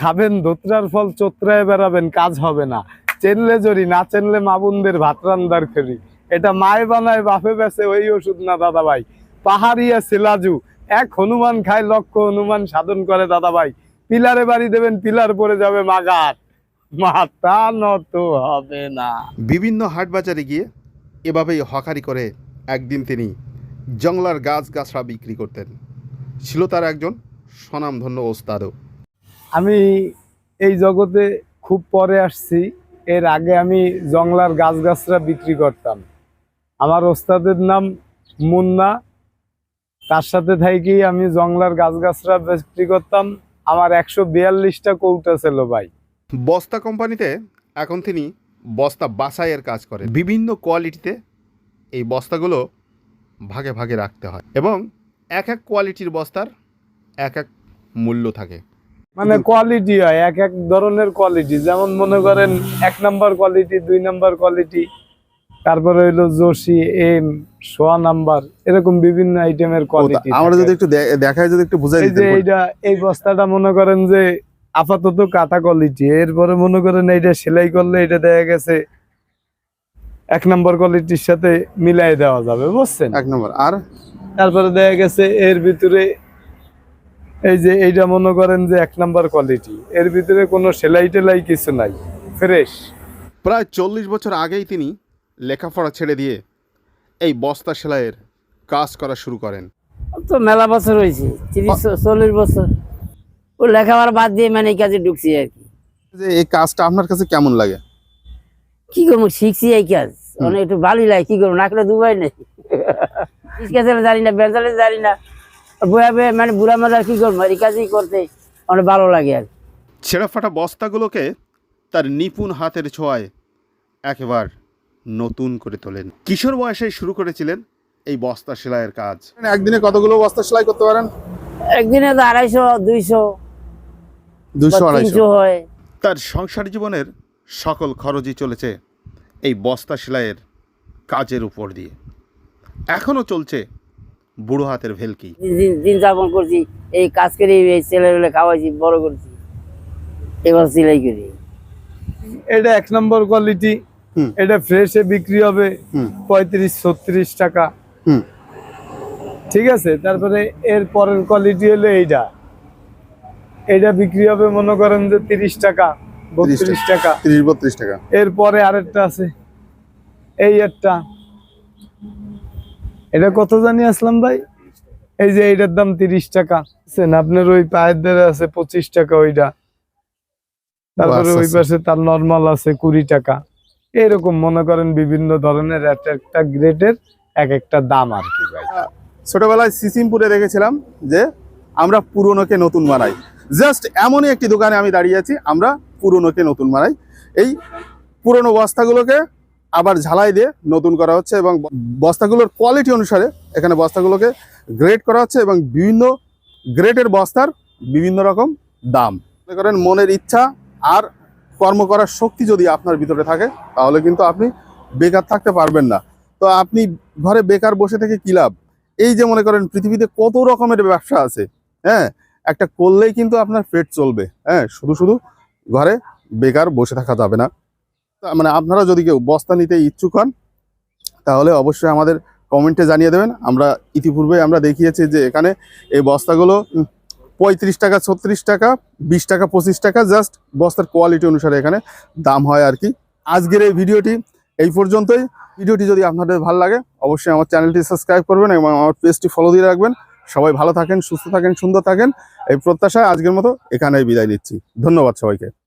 খাবেন ধোত্রার ফল চোত্রায় বেড়াবেন, কাজ হবে না। চেনলে জরি, না চেনলে মাবুনদের ভাত রান্দার খেলি এটা মায়ে বানায়, বাপে বেছে, ওই ওষুধ না দাদা ভাই পাহাড়িয়া সিলাজু এক হনুমান খায়, লক্ষ হনুমান সাধন করে দাদা ভাই পিলারে বাড়ি দেবেন, পিলার পরে যাবে মাগার মাথা নত হবে না। বিভিন্ন হাট বাজারে গিয়ে এভাবেই হকারি করে একদিন তিনি জংলার গাছ গাছড়া বিক্রি করতেন। ছিল তার একজন স্বনামধন্য ওস্তাদও। আমি এই জগতে খুব পরে আসছি। এর আগে আমি জংলার গাছগাছরা বিক্রি করতাম। আমার ওস্তাদের নাম মুন্না। তার সাথে থাকি আমি জংলার গাছগাছরা বিক্রি করতাম। আমার একশো বিয়াল্লিশটা কৌটা ছিল ভাই। বস্তা কোম্পানিতে এখন তিনি বস্তা বাছাইয়ের কাজ করেন। বিভিন্ন কোয়ালিটিতে এই বস্তাগুলো ভাগে ভাগে রাখতে হয় এবং এক এক কোয়ালিটির বস্তার এক এক মূল্য থাকে। মানে কোয়ালিটি হয় এক এক ধরনের কোয়ালিটি যেমন মনে করেন এক নাম্বার কোয়ালিটি দুই নাম্বার কোয়ালিটি তারপরে হইল জোশি এম সোয়া নাম্বার এরকম বিভিন্ন আইটেমের কোয়ালিটি আমরা যদি একটু দেখায় যদি একটু বুঝাই যে এইটা এই বস্তাটা মনে করেন যে আপাতত কাটা কোয়ালিটি এরপরে মনে করেন এইটা সেলাই করলে এটা দেখা গেছে এক নম্বর কোয়ালিটির সাথে মিলাই দেওয়া যাবে বুঝছেন? এক নম্বর আর? তারপরে দেখা গেছে এর ভিতরে এই যে এইটা মনে করেন যে এক নাম্বার কোয়ালিটি এর ভিতরে কোনো সেলাই টেলাই কিছু নাই। ফ্রেশ প্রায় চল্লিশ বছর আগেই তিনি লেখাপড়া ছেড়ে দিয়ে এই বস্তা সেলাইয়ের কাজ করা শুরু করেন। তো মেলা বছর হয়েছে তিরিশ চল্লিশ বছর। ও লেখাপড়া বাদ দিয়ে মানে এই কাজে ঢুকছি আর কি। যে এই কাজটা আপনার কাছে কেমন লাগে? কি করব শিখছি এই কাজ। অনেক একটু ভালোই লাগে কি করব না নাকলে দুবাই নেই। জানি না বেঞ্জালে জানি না। বয়া বয়া মানে বুড়া মাদার কি করব? এই কাজই করতে অনেক ভালো লাগে আর ছেঁড়া ফাটা বস্তাগুলোকে তার নিপুণ হাতের ছোঁয়ায় একেবার নতুন করে তোলেন। কিশোর বয়সে শুরু করেছিলেন এই বস্তা সেলাইয়ের কাজ। একদিনে কতগুলো বস্তা সেলাই করতে পারেন? একদিনে তো আড়াইশো দুইশো দুশো আড়াইশো। হয়। তার সংসার জীবনের সকল খরচই চলেছে এই বস্তা সেলাইয়ের কাজের উপর দিয়ে। এখনও চলছে বুড়ো হাতের ভেলকি। দিন- যাপন করছি এই কাজ করে এই ছেলেগুলো খাওয়াইছি বড় করছি। এবার সিলাই করি। এটা এক নম্বর কোয়ালিটি। এটা ফ্রেশে বিক্রি হবে হুম। পঁয়ত্রিশ ছত্রিশ টাকা। হুম। ঠিক আছে? তারপরে এর পরের কোয়ালিটি হলো এইটা। এটা বিক্রি হবে মনে করেন যে তিরিশ টাকা বত্রিশ টাকা। তিরিশ বত্রিশ টাকা। এরপরে আরেকটা আছে। এই একটা এটা কত জানি আসলাম ভাই? এই যে এইটার দাম তিরিশ টাকা? আপনার ওই পায়ের দ্বারা আছে পঁচিশ টাকা ওইটা। তারপরে আচ্ছা, ওই আচ্ছা। পাশে তার নর্মাল আছে কুড়ি টাকা। এরকম মনে করেন বিভিন্ন ধরনের এক একটা গ্রেডের এক একটা দাম আর কি ভাই। ছোটবেলায় সিসিমপুরে দেখেছিলাম যে আমরা পুরনোকে নতুন বানাই। জাস্ট এমনই একটি দোকানে আমি দাঁড়িয়ে আছি আমরা পুরনোকে নতুন বানাই। এই পুরনো বস্তাগুলোকে আবার ঝালাই দিয়ে নতুন করা হচ্ছে এবং বস্তাগুলোর কোয়ালিটি অনুসারে এখানে বস্তাগুলোকে গ্রেড করা হচ্ছে এবং বিভিন্ন গ্রেডের বস্তার বিভিন্ন রকম দাম। মনে করেন মনের ইচ্ছা আর কর্ম করার শক্তি যদি আপনার ভিতরে থাকে, তাহলে কিন্তু আপনি বেকার থাকতে পারবেন না। তো আপনি ঘরে বেকার বসে থেকে কী লাভ? এই যে মনে করেন পৃথিবীতে কত রকমের ব্যবসা আছে হ্যাঁ? একটা করলেই কিন্তু আপনার পেট চলবে হ্যাঁ? শুধু শুধু ঘরে বেকার বসে থাকা যাবে না। মানে আপনারা যদি কেউ বস্তা নিতে ইচ্ছুক হন, তাহলে অবশ্যই আমাদের কমেন্টে জানিয়ে দেবেন। আমরা ইতিপূর্বে আমরা দেখিয়েছি যে এখানে এই বস্তাগুলো পঁয়ত্রিশ টাকা, ছত্রিশ টাকা, বিশ টাকা, পঁচিশ টাকা, জাস্ট বস্তার কোয়ালিটি অনুসারে এখানে দাম হয় আর কি। আজকের এই ভিডিওটি এই পর্যন্তই। ভিডিওটি যদি আপনাদের ভালো লাগে, অবশ্যই আমার চ্যানেলটি সাবস্ক্রাইব করবেন এবং আমার পেজটি ফলো দিয়ে রাখবেন। সবাই ভালো থাকেন, সুস্থ থাকেন, সুন্দর থাকেন। এই প্রত্যাশায় আজকের মতো এখানেই বিদায় নিচ্ছি। ধন্যবাদ সবাইকে।